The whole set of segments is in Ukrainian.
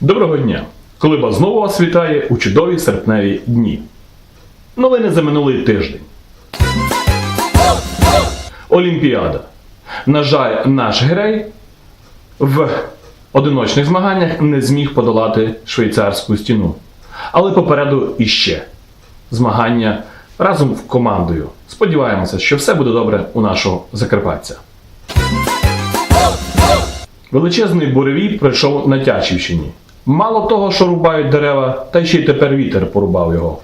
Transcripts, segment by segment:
Доброго дня! Колиба знову вас вітає у чудові серпневі дні. Новини за минулий тиждень. Олімпіада. На жаль, наш герой в одиночних змаганнях не зміг подолати швейцарську стіну. Але попереду іще змагання разом в командою. Сподіваємося, що все буде добре у нашого закарпатця. Величезний буревій пройшов на Тячівщині. Мало того, що рубають дерева, та ще й тепер вітер порубав його.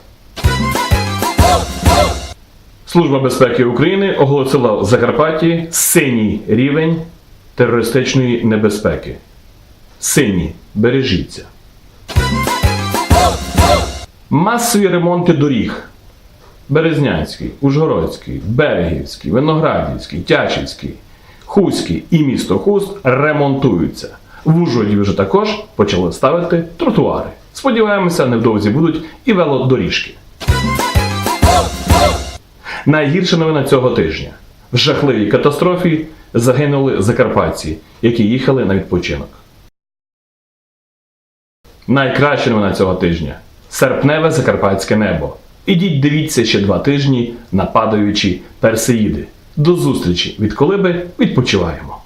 Служба безпеки України оголосила в Закарпатті синій рівень терористичної небезпеки. Синій, бережіться. Масові ремонти доріг. Березнянський, Ужгородський, Берегівський, Виноградівський, Тячівський, Хуський і місто Хуст ремонтуються. В Ужгороді вже також почали ставити тротуари. Сподіваємося, невдовзі будуть і велодоріжки. Найгірша новина цього тижня. В жахливій катастрофі загинули закарпатці, які їхали на відпочинок. Найкраща новина цього тижня серпневе закарпатське небо. Ідіть дивіться ще два тижні на падаючі персеїди. До зустрічі від колиби відпочиваємо.